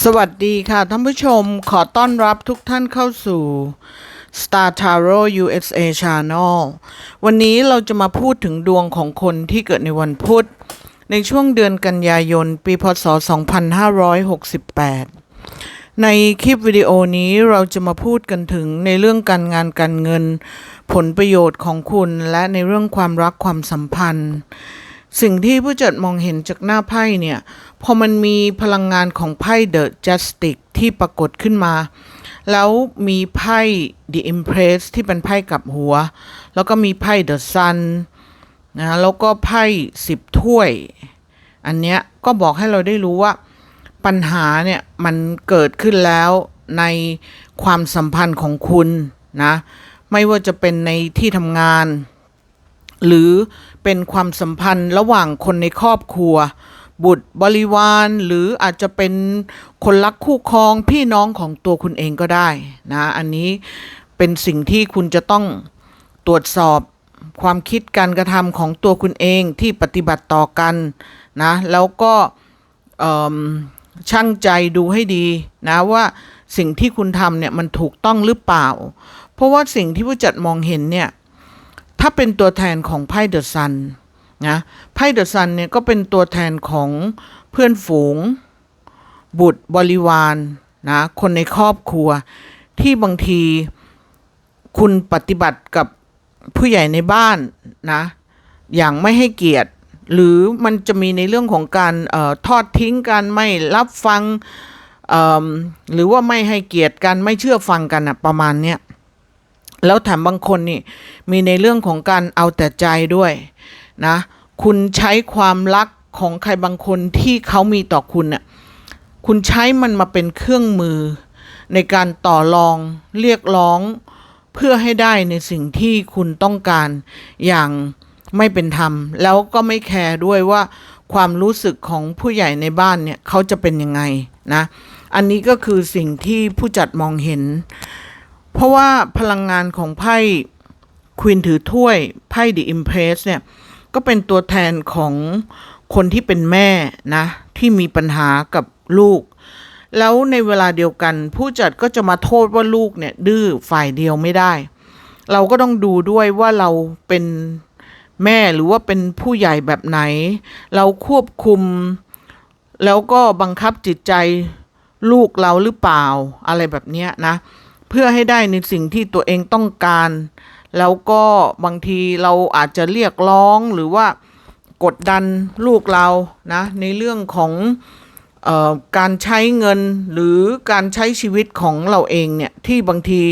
สวัสดีค่ะท่านผู้ชมขอต้อนรับทุกท่านเข้าสู่ Star Tarot USA Channel วันนี้เราจะมาพูดถึงดวงของคนที่เกิดในวันพุธ ในช่วงเดือนกันยายน ปีพศ 2568 ในคลิปวิดีโอนี้เราจะมาพูดกันถึงในเรื่องการงานการเงิน ผลประโยชน์ของคุณและในเรื่องความรักความสัมพันธ์ สิ่งที่ผู้จัดมองเห็นจากหน้าไพ่เนี่ย พอมันมีพลังงานของไพ่เดอะจัสติกที่ปรากฏขึ้นมา แล้วมีไพ่ The Empress ที่เป็นไพ่กับหัว แล้วก็มีไพ่ The Sun นะแล้วก็ไพ่สิบถ้วย อันเนี้ยก็บอกให้เราได้รู้ว่าปัญหาเนี่ยมันเกิดขึ้นแล้วในความสัมพันธ์ของคุณนะ ไม่ว่าจะเป็นในที่ทำงาน หรือ เป็นความสัมพันธ์ระหว่างคนในครอบครัว บุตรบริวารหรืออาจจะเป็นคนรักคู่ครองพี่น้องของตัวคุณเองก็ได้นะอันนี้เป็นสิ่งที่คุณจะต้องตรวจสอบความคิดการกระทำของตัวคุณเองที่ปฏิบัติต่อกันนะแล้วก็ช่างใจดูให้ดีนะว่าสิ่งที่คุณทำเนี่ยมันถูกต้องหรือเปล่า เพราะว่าสิ่งที่ผู้จัดมองเห็นเนี่ย ถ้าเป็นตัวแทนของไพ่เดอะซันนะไพ่เดอะซันเนี่ยก็เป็นตัวแทนของเพื่อนฝูง บุตรบริวารนะคนในครอบครัว ที่บางทีคุณปฏิบัติกับผู้ใหญ่ในบ้านนะอย่างไม่ให้เกียรติ หรือมันจะมีในเรื่องของการออทอดทิ้งกันไม่รับฟังหรือว่าไม่ให้เกียรติกันไม่เชื่อฟังกันอะประมาณเนี้ย แล้วแถมบางคนนี่มีในเรื่องของการเอาแต่ใจด้วยนะคุณใช้ความรักของใครบางคนที่เขามีต่อคุณน่ะคุณใช้มันมาเป็นเครื่องมือ ในการต่อรองเรียกร้อง เพื่อให้ได้ในสิ่งที่คุณต้องการอย่างไม่เป็นธรรม แล้วก็ไม่แคร์ด้วยว่าความรู้สึกของผู้ใหญ่ในบ้านเนี่ยเขาจะเป็นยังไงนะ อันนี้ก็คือสิ่งที่ผู้จัดมองเห็น เพราะว่าพลังงานของไพ่ควีนถือถ้วยไพ่ดีอิมเพรสเนี่ย ก็เป็นตัวแทนของคนที่เป็นแม่นะ ที่มีปัญหากับลูก แล้วในเวลาเดียวกัน ผู้จัดก็จะมาโทษว่าลูกเนี่ยดื้อฝ่ายเดียวไม่ได้ เราก็ต้องดูด้วยว่าเราเป็นแม่หรือว่าเป็นผู้ใหญ่แบบไหน เราควบคุม แล้วก็บังคับจิตใจลูกเราหรือเปล่าอะไรแบบนี้นะ เพื่อให้ได้ในสิ่งที่ตัวเองต้องการ แล้วก็บางทีเราอาจจะเรียกร้องหรือว่ากดดันลูกเรานะในเรื่องของออการใช้เงินหรือการใช้ชีวิตของเราเองเนี่ยที่บางที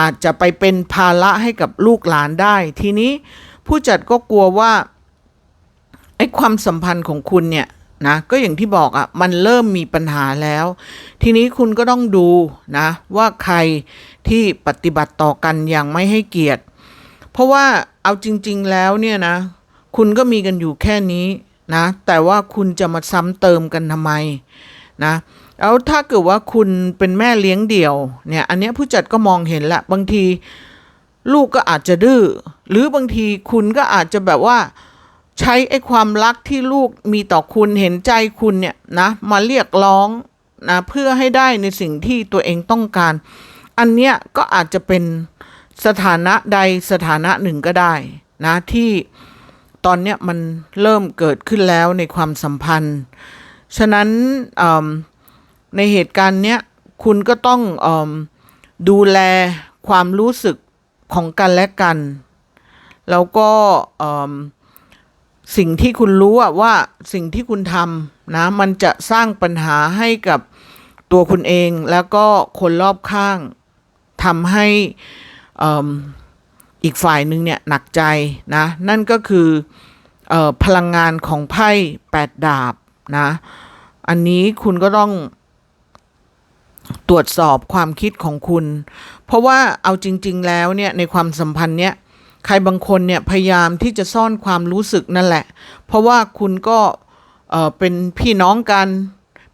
อาจจะไปเป็นภาระให้กับลูกหลานได้ ทีนี้ผู้จัดก็กลัวว่าไอ้ความสัมพันธ์ของคุณเนี่ย นะก็อย่างที่บอกอะ่ะมันเริ่มมีปัญหาแล้ว ทีนี้คุณก็ต้องดูนะว่าใครที่ปฏิบัติต่อกันอย่างไม่ให้เกียรติ เพราะว่าเอาจริง ๆแล้วเนี่ยนะ คุณก็มีกันอยู่แค่นี้นะแต่ว่าคุณจะมาซ้ำเติมกันทำไมนะแล้วถ้าเกิดว่าคุณเป็นแม่เลี้ยงเดี่ยวเนี่ยอันนี้ผู้จัดก็มองเห็นละบางทีลูกก็อาจจะดื้อหรือบางทีคุณก็อาจจะแบบว่า ใช้ไอ้ความรักที่ลูกมีต่อคุณเห็นใจคุณเนี่ยนะมาเรียกร้องนะเพื่อให้ได้ในสิ่งที่ตัวเองต้องการ อันเนี้ยก็อาจจะเป็นสถานะใดสถานะหนึ่งก็ได้นะที่ตอนเนี้ยมันเริ่มเกิดขึ้นแล้วในความสัมพันธ์ ฉะนั้นในเหตุการณ์เนี้ยคุณก็ต้องอดูแลความรู้สึกของกันและกัน แล้วก็ สิ่งที่คุณรู้ว่าสิ่งที่คุณทำนะมันจะสร้างปัญหาให้กับตัวคุณเองแล้วก็คนรอบข้างทำให้อีกฝ่ายหนึ่งเนี่ยหนักใจนะนั่นก็คือออพลังงานของไพ่แปดดาบนะอันนี้คุณก็ต้องตรวจสอบความคิดของคุณ เพราะว่าเอาจริง ๆ แล้วเนี่ยในความสัมพันธ์เนี่ย ใครบางคนเนี่ยพยายามที่จะซ่อนความรู้สึกนั่นแหละ เพราะว่าคุณก็เออเป็นพี่น้องกัน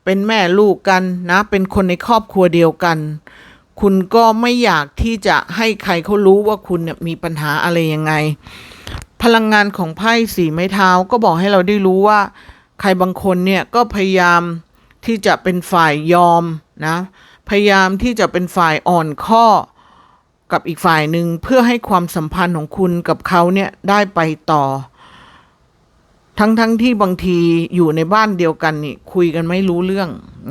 เป็นแม่ลูกกันนะ เป็นคนในครอบครัวเดียวกัน คุณก็ไม่อยากที่จะให้ใครเขารู้ว่าคุณเนี่ยมีปัญหาอะไรยังไง พลังงานของไพ่สีไม้เท้าก็บอกให้เราได้รู้ว่า ใครบางคนเนี่ยก็พยายามที่จะเป็นฝ่ายยอมนะ พยายามที่จะเป็นฝ่ายอ่อนข้อ กับอีกฝ่ายหนึ่งเพื่อให้ความสัมพันธ์ของคุณกับเขาเนี่ยได้ไปต่อ ทั้งๆทที่บางทีอยู่ในบ้านเดียวกันนี่คุยกันไม่รู้เรื่อง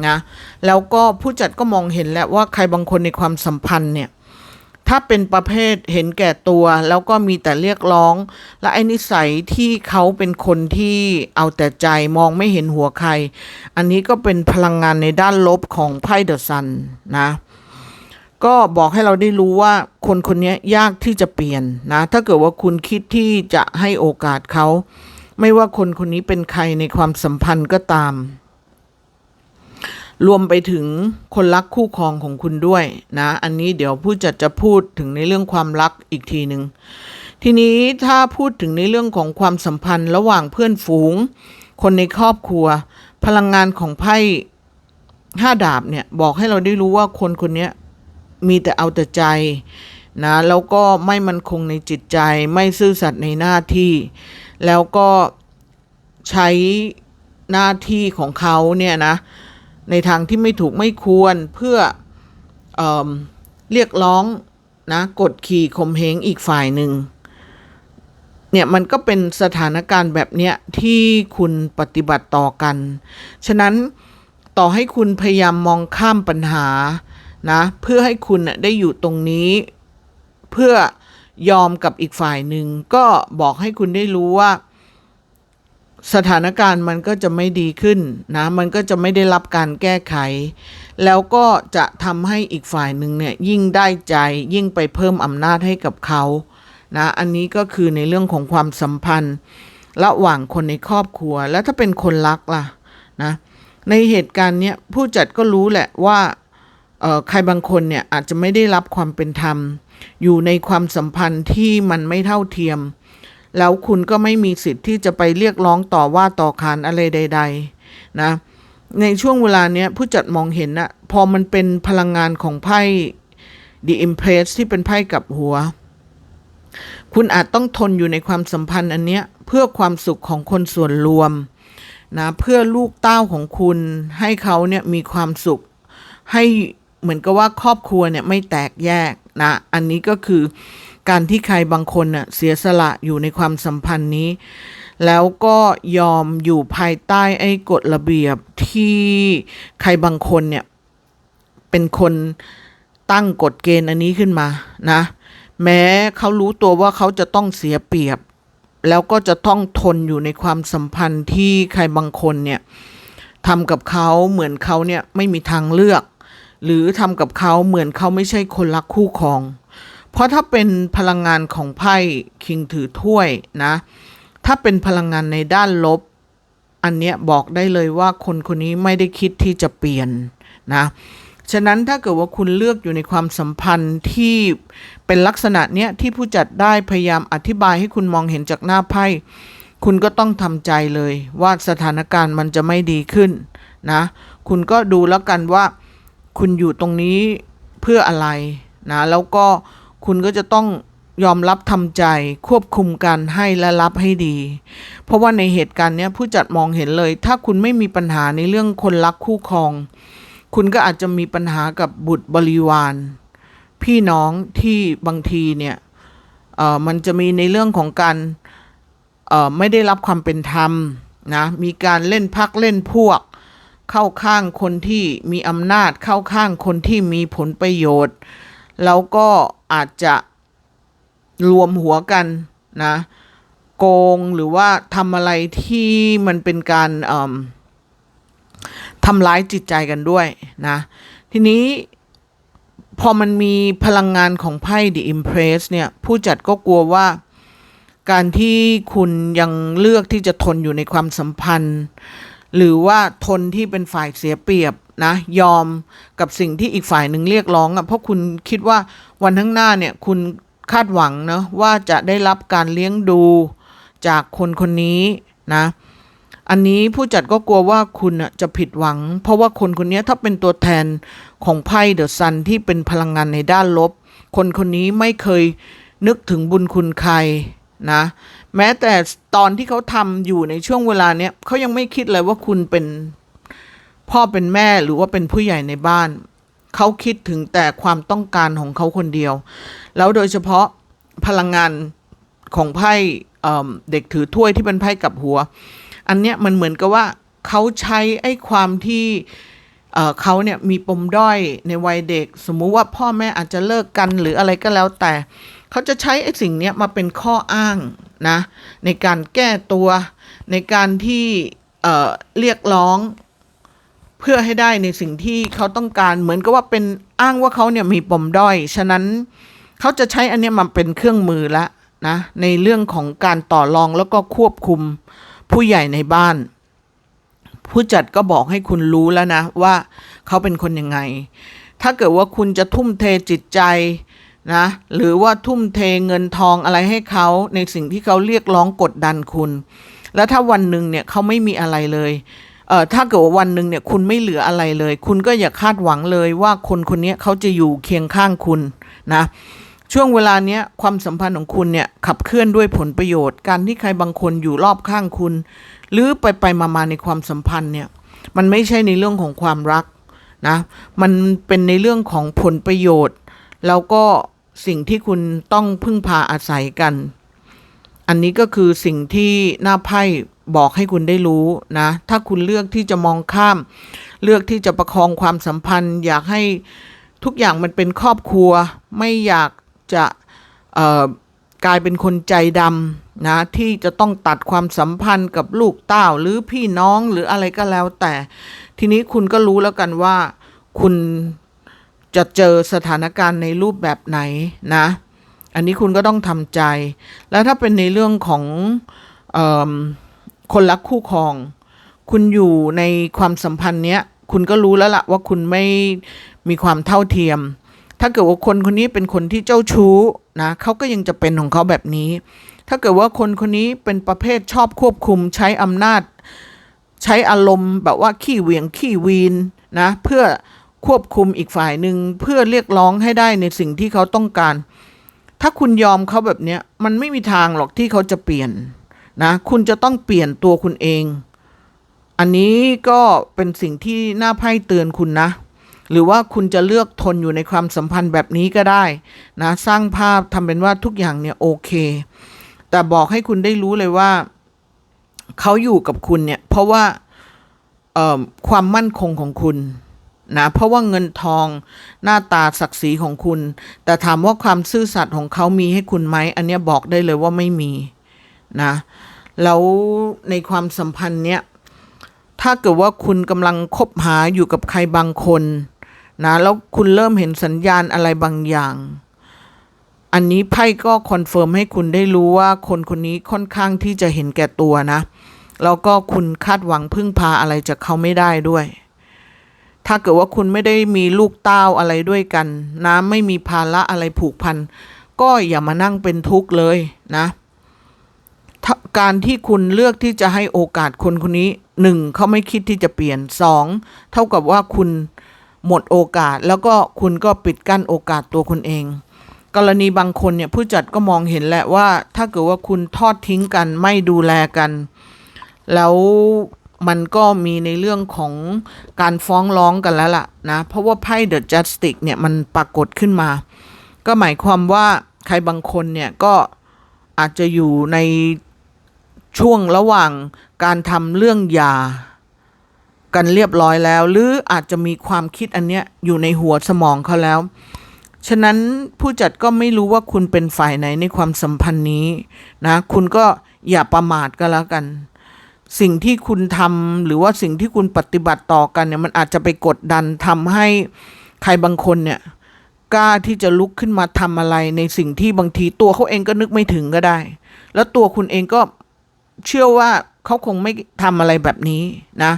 นะแล้วก็ผู้จัดก็มองเห็นแล้วว่าใครบางคนในความสัมพันธ์เนี่ยถ้าเป็นประเภทเห็นแก่ตัว แล้วก็มีแต่เรียกร้อง และไอ้นิสัยที่เขาเป็นคนที่เอาแต่ใจมองไม่เห็นหัวใคร อันนี้ก็เป็นพลังงานในด้านลบของไพ่เดอะซันนะ ก็บอกให้เราได้รู้ว่าคนคนนี้ยากที่จะเปลี่ยนนะ ถ้าเกิดว่าคุณคิดที่จะให้โอกาสเขา ไม่ว่าคนคนนี้เป็นใครในความสัมพันธ์ก็ตาม รวมไปถึงคนรักคู่ครองของคุณด้วยนะ อันนี้เดี๋ยวผู้จัดจะพูดถึงในเรื่องความรักอีกทีหนึ่งทีนี้ถ้าพูดถึงในเรื่องของความสัมพันธ์ระหว่างเพื่อนฝูง คนในครอบครัว พลังงานของไพ่ห้าดาบเนี่ยบอกให้เราได้รู้ว่าคนคนนี้ มีแต่เอาแต่ใจนะแล้วก็ไม่มันคงในจิตใจไม่ซื่อสัตย์ในหน้าที่ แล้วก็ใช้หน้าที่ของเขาเนี่ยนะในทางที่ไม่ถูกไม่ควรเพื่อเอเรียกร้องนะกดขี่ข่มเหงอีกฝ่ายหนึ่งเนี่ยมันก็เป็นสถานการณ์แบบเนี้ยที่คุณปฏิบัติต่อกัน ฉะนั้นต่อให้คุณพยายามมองข้ามปัญหา นะเพื่อให้คุณน่ะได้อยู่ตรงนี้ เพื่อยอมกับอีกฝ่ายหนึ่งก็บอกให้คุณได้รู้ว่า สถานการณ์มันก็จะไม่ดีขึ้นนะมันก็จะไม่ได้รับการแก้ไข แล้วก็จะทำให้อีกฝ่ายหนึ่งเนี่ยยิ่งได้ใจยิ่งไปเพิ่มอำนาจให้กับเขานะอันนี้ก็คือในเรื่องของความสัมพันธ์ ระหว่างคนในครอบครัว แล้วถ้าเป็นคนรักล่ะนะในเหตุการณ์เนี้ยผู้จัดก็รู้แหละว่า ใครบางคนเนี่ยอาจจะไม่ได้รับความเป็นธรรม อยู่ในความสัมพันธ์ที่มันไม่เท่าเทียม แล้วคุณก็ไม่มีสิทธิ์ที่จะไปเรียกร้องต่อว่าต่อขานอะไรใด ๆ นะ ในช่วงเวลาเนี้ยผู้จัดมองเห็นนะพอมันเป็นพลังงานของไพ่ The Empress ที่เป็นไพ่กับหัว คุณอาจต้องทนอยู่ในความสัมพันธ์อันเนี้ยเพื่อความสุขของคนส่วนรวมนะเพื่อลูกเต้าของคุณให้เขาเนี่ยมีความสุขให้ เหมือนกับว่าครอบครัวเนี่ยไม่แตกแยกนะ อันนี้ก็คือการที่ใครบางคนน่ะเสียสละอยู่ในความสัมพันธ์นี้ แล้วก็ยอมอยู่ภายใต้ไอ้กฎระเบียบที่ใครบางคนเนี่ยเป็นคนตั้งกฎเกณฑ์อันนี้ขึ้นมานะ แม้เขารู้ตัวว่าเขาจะต้องเสียเปรียบ แล้วก็จะต้องทนอยู่ในความสัมพันธ์ที่ใครบางคนเนี่ยทำกับเขาเหมือนเขาเนี่ยไม่มีทางเลือก หรือทำกับเขาเหมือนเขาไม่ใช่คนรักคู่ครอง เพราะถ้าเป็นพลังงานของไพ่คิงถือถ้วยนะ ถ้าเป็นพลังงานในด้านลบ อันเนี้ยบอกได้เลยว่าคนคนนี้ไม่ได้คิดที่จะเปลี่ยนนะ ฉะนั้นถ้าเกิดว่าคุณเลือกอยู่ในความสัมพันธ์ที่เป็นลักษณะเนี้ยที่ผู้จัดได้พยายามอธิบายให้คุณมองเห็นจากหน้าไพ่คุณก็ต้องทำใจเลยว่าสถานการณ์มันจะไม่ดีขึ้นนะ คุณก็ดูแล้วกันว่า คุณอยู่ตรงนี้เพื่ออะไรนะแล้วก็คุณก็จะต้องยอมรับทำใจควบคุมการให้และรับให้ดี เพราะว่าในเหตุการณ์เนี้ยผู้จัดมองเห็นเลย ถ้าคุณไม่มีปัญหาในเรื่องคนรักคู่ครอง คุณก็อาจจะมีปัญหากับบุตรบริวาร พี่น้องที่บางทีเนี่ยเอ่อมันจะมีในเรื่องของการเอ่อไม่ได้รับความเป็นธรรมนะมีการเล่นพักเล่นพวก เข้าข้างคนที่มีอำนาจเข้าข้างคนที่มีผลประโยชน์ แล้วก็อาจจะรวมหัวกันนะโกงหรือว่าทำอะไรที่มันเป็นการทำร้ายจิตใจกันด้วยนะทีนี้พอมันมีพลังงานของไพ่ The Impress เนี่ย ผู้จัดก็กลัวว่าการที่คุณยังเลือกที่จะทนอยู่ในความสัมพันธ์ หรือว่าทนที่เป็นฝ่ายเสียเปรียบนะยอมกับสิ่งที่อีกฝ่ายหนึ่งเรียกร้องอะ่ะเพราะคุณคิดว่าวันข้างหน้าเนี่ยคุณคาดหวังเนะว่าจะได้รับการเลี้ยงดูจากคนคนนี้นะอันนี้ผู้จัดก็กลัวว่าคุณน่ะจะผิดหวัง เพราะว่าคนคนนี้ถ้าเป็นตัวแทนของไพ่เดอะซันที่เป็นพลังงานในด้านลบ คนคนนี้ไม่เคยนึกถึงบุญคุณใครนะ แม้แต่ตอนที่เขาทำอยู่ในช่วงเวลาเนี้ยเขายังไม่คิดเลยว่าคุณเป็นพ่อเป็นแม่หรือว่าเป็นผู้ใหญ่ในบ้าน เขาคิดถึงแต่ความต้องการของเขาคนเดียว แล้วโดยเฉพาะพลังงานของไพ่เด็กถือถ้วยที่เป็นไพ่กับหัว อันเนี้ยมันเหมือนกับว่าเขาใช้ไอ้ความที่เอ่อเขาเนี่ยมีปมด้อยในวัยเด็ก สมมุติว่าพ่อแม่อาจจะเลิกกันหรืออะไรก็แล้วแต่ เขาจะใช้ไอ้สิ่งเนี้ยมาเป็นข้ออ้าง นะในการแก้ตัวในการที่เอ่อเรียกร้องเพื่อให้ได้ในสิ่งที่เขาต้องการเหมือนกับว่าเป็นอ้างว่าเขาเนี่ยมีปมด้อย ฉะนั้นเขาจะใช้อันนี้มาเป็นเครื่องมือละนะในเรื่องของการต่อรองแล้วก็ควบคุมผู้ใหญ่ในบ้าน ผู้จัดก็บอกให้คุณรู้แล้วนะว่าเขาเป็นคนยังไง ถ้าเกิดว่าคุณจะทุ่มเทจิตใจ นะหรือว่าทุ่มเทเงินทองอะไรให้เขาในสิ่งที่เขาเรียกร้องกดดันคุณ แล้วถ้าวันหนึ่งเนี่ยเขาไม่มีอะไรเลยเอ่อถ้าเกิดว่าวันหนึ่งเนี่ยคุณไม่เหลืออะไรเลย คุณก็อย่าคาดหวังเลยว่าคนคนนี้เขาจะอยู่เคียงข้างคุณนะช่วงเวลาเนี้ยความสัมพันธ์ของคุณเนี่ยขับเคลื่อนด้วยผลประโยชน์ การที่ใครบางคนอยู่รอบข้างคุณ หรือไปไปมามาในความสัมพันธ์เนี่ยมันไม่ใช่ในเรื่องของความรักนะมันเป็นในเรื่องของผลประโยชน์ แล้วก็ สิ่งที่คุณต้องพึ่งพาอาศัยกัน อันนี้ก็คือสิ่งที่หน้าไพ่บอกให้คุณได้รู้นะ ถ้าคุณเลือกที่จะมองข้าม เลือกที่จะประคองความสัมพันธ์ อยากให้ทุกอย่างมันเป็นครอบครัว ไม่อยากจะกลายเป็นคนใจดำนะที่จะต้องตัดความสัมพันธ์กับลูกเต้าหรือพี่น้องหรืออะไรก็แล้วแต่ ทีนี้คุณก็รู้แล้วกันว่า คุณ จะเจอสถานการณ์ในรูปแบบไหนนะ อันนี้คุณก็ต้องทำใจ แล้วถ้าเป็นในเรื่องของเอคนรักคู่ครอง คุณอยู่ในความสัมพันธ์เนี้ย คุณก็รู้แล้วล่ะว่าคุณไม่มีความเท่าเทียม ถ้าเกิดว่าคนคนนี้เป็นคนที่เจ้าชู้นะเขาก็ยังจะเป็นของเขาแบบนี้ ถ้าเกิดว่าคนคนนี้เป็นประเภทชอบควบคุมใช้อำนาจ ใช้อารมณ์แบบว่าขี้เหวี่ยงขี้วีนนะเพื่อ ควบคุมอีกฝ่ายหนึ่งเพื่อเรียกร้องให้ได้ในสิ่งที่เขาต้องการ ถ้าคุณยอมเขาแบบเนี้ยมันไม่มีทางหรอกที่เขาจะเปลี่ยนนะ คุณจะต้องเปลี่ยนตัวคุณเอง อันนี้ก็เป็นสิ่งที่น่าไพ่เตือนคุณนะ หรือว่าคุณจะเลือกทนอยู่ในความสัมพันธ์แบบนี้ก็ได้นะ สร้างภาพทำเป็นว่าทุกอย่างเนี่ยโอเค แต่บอกให้คุณได้รู้เลยว่า เขาอยู่กับคุณเนี่ย เพราะว่าความมั่นคงของคุณ นะเพราะว่าเงินทองหน้าตาศักดิ์ศรีของคุณ แต่ถามว่าความซื่อสัตย์ของเขามีให้คุณไหมอันเนี้ยบอกได้เลยว่าไม่มีนะแล้วในความสัมพันธ์เนี้ยถ้าเกิดว่าคุณกำลังคบหาอยู่กับใครบางคนนะแล้วคุณเริ่มเห็นสัญญาณอะไรบางอย่าง อันนี้ไพ่ก็คอนเฟิร์มให้คุณได้รู้ว่าคนคนนี้ค่อนข้างที่จะเห็นแก่ตัวนะ แล้วก็คุณคาดหวังพึ่งพาอะไรจากเขาไม่ได้ด้วย ถ้าเกิดว่าคุณไม่ได้มีลูกเต้าอะไรด้วยกันนะไม่มีภาระอะไรผูกพัน ก็อย่ามานั่งเป็นทุกข์เลยนะการที่คุณเลือกที่จะให้โอกาสคนคนนี้หนึ่งเขาไม่คิดที่จะเปลี่ยนสองเท่ากับว่าคุณหมดโอกาส แล้วก็คุณก็ปิดกั้นโอกาสตัวคุณเอง กรณีบางคนเนี่ยผู้จัดก็มองเห็นแหละว่า ถ้าเกิดว่าคุณทอดทิ้งกันไม่ดูแลกัน แล้ว มันก็มีในเรื่องของการฟ้องร้องกันแล้วล่ะนะ เพราะว่าไพ่ The Justice เนี่ยมันปรากฏขึ้นมา ก็หมายความว่าใครบางคนเนี่ยก็อาจจะอยู่ในช่วงระหว่างการทำเรื่องยากันเรียบร้อยแล้ว หรืออาจจะมีความคิดอันเนี้ยอยู่ในหัวสมองเขาแล้ว ฉะนั้นผู้จัดก็ไม่รู้ว่าคุณเป็นฝ่ายไหนในความสัมพันธ์นี้นะ คุณก็อย่าประมาทก็แล้วกัน สิ่งที่คุณทำหรือว่าสิ่งที่คุณปฏิบัติต่อกันเนี่ยมันอาจจะไปกดดันทำให้ใครบางคนเนี่ยกล้าที่จะลุกขึ้นมาทำอะไรในสิ่งที่บางทีตัวเขาเองก็นึกไม่ถึงก็ได้ แล้วตัวคุณเองก็เชื่อว่าเขาคงไม่ทำอะไรแบบนี้นะ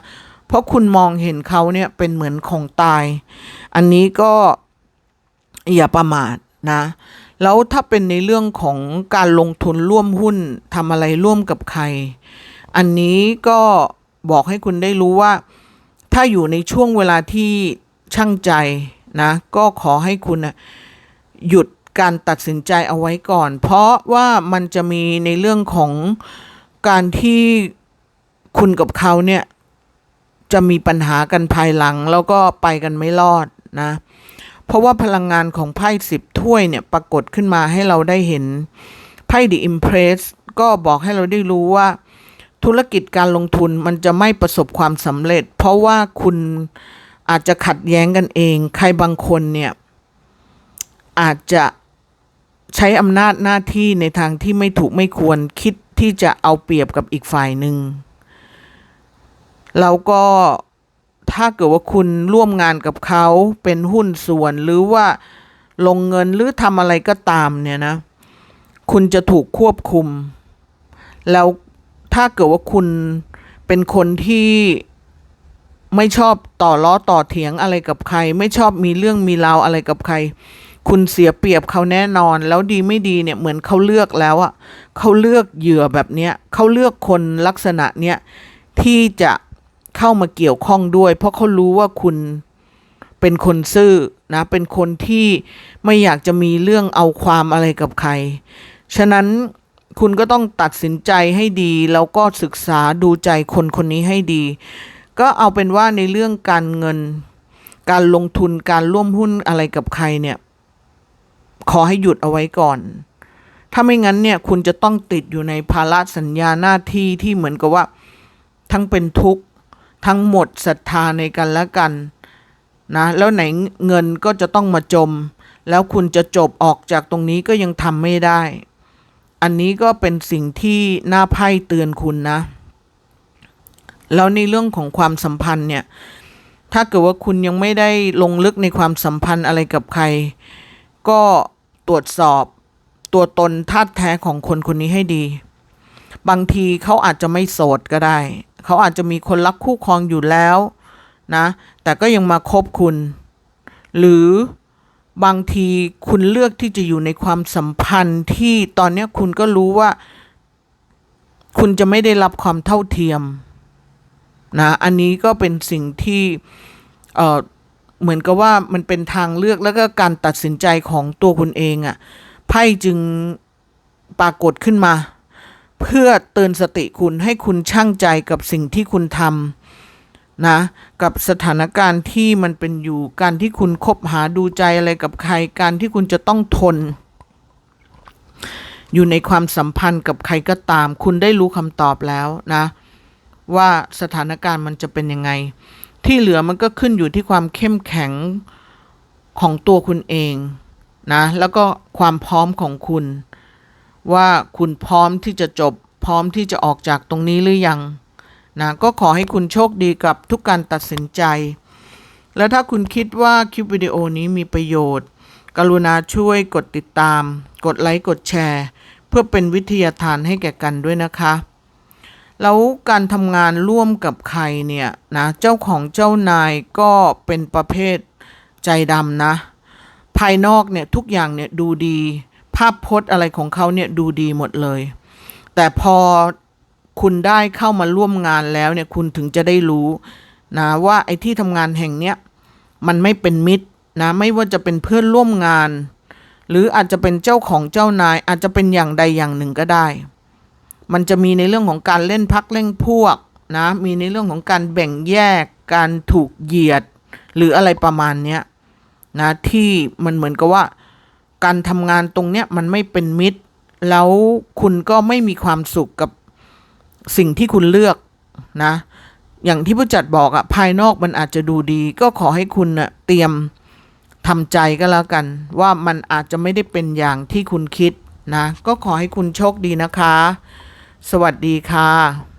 เพราะคุณมองเห็นเขาเนี่ยเป็นเหมือนของตาย อันนี้ก็อย่าประมาทนะ แล้วถ้าเป็นในเรื่องของการลงทุนร่วมหุ้นทำอะไรร่วมกับใคร อันนี้ก็บอกให้คุณได้รู้ว่า ถ้าอยู่ในช่วงเวลาที่ช่างใจนะก็ขอให้คุณนะหยุดการตัดสินใจเอาไว้ก่อน เพราะว่ามันจะมีในเรื่องของการที่คุณกับเขาเนี่ย จะมีปัญหากันภายหลัง แล้วก็ไปกันไม่รอดนะ เพราะว่าพลังงานของไพ่สิบถ้วยเนี่ยปรากฏขึ้นมาให้เราได้เห็นไพ่ The Impress ก็บอกให้เราได้รู้ว่า ธุรกิจการลงทุนมันจะไม่ประสบความสำเร็จ เพราะว่าคุณอาจจะขัดแย้งกันเอง ใครบางคนเนี่ย อาจจะใช้อำนาจหน้าที่ในทางที่ไม่ถูกไม่ควรคิดที่จะเอาเปรียบกับอีกฝ่ายหนึ่งแล้วก็ถ้าเกิดว่าคุณร่วมงานกับเขาเป็นหุ้นส่วนหรือว่าลงเงินหรือทำอะไรก็ตามเนี่ยนะ คุณจะถูกควบคุม แล้ว ถ้าเกิดว่าคุณเป็นคนที่ไม่ชอบต่อล้อต่อเถียงอะไรกับใคร ไม่ชอบมีเรื่องมีราวอะไรกับใคร คุณเสียเปรียบเขาแน่นอน แล้วดีไม่ดีเนี่ยเหมือนเขาเลือกแล้วอะเขาเลือกเหยื่อแบบเนี้ยเขาเลือกคนลักษณะเนี้ยที่จะเข้ามาเกี่ยวข้องด้วย เพราะเขารู้ว่าคุณเป็นคนซื่อนะเป็นคนที่ไม่อยากจะมีเรื่องเอาความอะไรกับใคร ฉะนั้น คุณก็ต้องตัดสินใจให้ดี แล้วก็ศึกษาดูใจคนคนนี้ให้ดี ก็เอาเป็นว่าในเรื่องการเงิน การลงทุนการร่วมหุ้นอะไรกับใครเนี่ย ขอให้หยุดเอาไว้ก่อน ถ้าไม่งั้นเนี่ย คุณจะต้องติดอยู่ในภาระสัญญาหน้าที่ที่เหมือนกับว่า ทั้งเป็นทุกข์ ทั้งหมดศรัทธาในกันและกันนะแล้วไหนเงินก็จะต้องมาจม แล้วคุณจะจบออกจากตรงนี้ก็ยังทำไม่ได้ อันนี้ก็เป็นสิ่งที่น่าไพ่เตือนคุณนะ แล้วในเรื่องของความสัมพันธ์เนี่ย ถ้าเกิดว่าคุณยังไม่ได้ลงลึกในความสัมพันธ์อะไรกับใคร ก็ตรวจสอบตัวตนธาตุแท้ของคนคนนี้ให้ดี บางทีเขาอาจจะไม่โสดก็ได้ เขาอาจจะมีคนรักคู่ครองอยู่แล้วนะ แต่ก็ยังมาคบคุณ หรือ บางทีคุณเลือกที่จะอยู่ในความสัมพันธ์ที่ตอนนี้คุณก็รู้ว่า คุณจะไม่ได้รับความเท่าเทียมนะอันนี้ก็เป็นสิ่งที่เอ่อเหมือนกับว่ามันเป็นทางเลือกแล้วก็การตัดสินใจของตัวคุณเองอะ่ะไพ่จึงปรากฏขึ้นมา เพื่อเตือนสติคุณให้คุณช่างใจกับสิ่งที่คุณทำ นะกับสถานการณ์ที่มันเป็นอยู่การที่คุณคบหาดูใจอะไรกับใครการที่คุณจะต้องทน อยู่ในความสัมพันธ์กับใครก็ตาม คุณได้รู้คำตอบแล้วนะ ว่าสถานการณ์มันจะเป็นยังไง ที่เหลือมันก็ขึ้นอยู่ที่ความเข้มแข็งของตัวคุณเองนะแล้วก็ความพร้อมของคุณ ว่าคุณพร้อมที่จะจบพร้อมที่จะออกจากตรงนี้หรือยัง นะก็ขอให้คุณโชคดีกับทุกการตัดสินใจ แล้วถ้าคุณคิดว่าคลิปวิดีโอนี้มีประโยชน์ กรุณาช่วยกดติดตาม กดไลค์ กดแชร์ เพื่อเป็นวิทยาทานให้แก่กันด้วยนะคะ แล้วการทำงานร่วมกับใครเนี่ยนะเจ้าของเจ้านายก็เป็นประเภทใจดำนะ ภายนอกเนี่ยทุกอย่างเนี่ยดูดี ภาพพจน์อะไรของเขาเนี่ยดูดีหมดเลย แต่พอ คุณได้เข้ามาร่วมงานแล้วเนี่ยคุณถึงจะได้รู้นะว่าไอ้ที่ทำงานแห่งเนี้ยมันไม่เป็นมิตรนะไม่ว่าจะเป็นเพื่อนร่วมงาน หรืออาจจะเป็นเจ้าของเจ้านาย อาจจะเป็นอย่างใดอย่างหนึ่งก็ได้ มันจะมีในเรื่องของการเล่นพักเล่นพวกนะมีในเรื่องของการแบ่งแยก การถูกเหยียด หรืออะไรประมาณเนี้ยนะที่มันเหมือนกับว่า การทำงานตรงเนี้ยมันไม่เป็นมิตร แล้วคุณก็ไม่มีความสุขกับ สิ่งที่คุณเลือกนะ อย่างที่ผู้จัดบอกอะภายนอกมันอาจจะดูดี ก็ขอให้คุณอะเตรียมทำใจก็แล้วกัน ว่ามันอาจจะไม่ได้เป็นอย่างที่คุณคิดนะ ก็ขอให้คุณโชคดีนะคะ สวัสดีค่ะ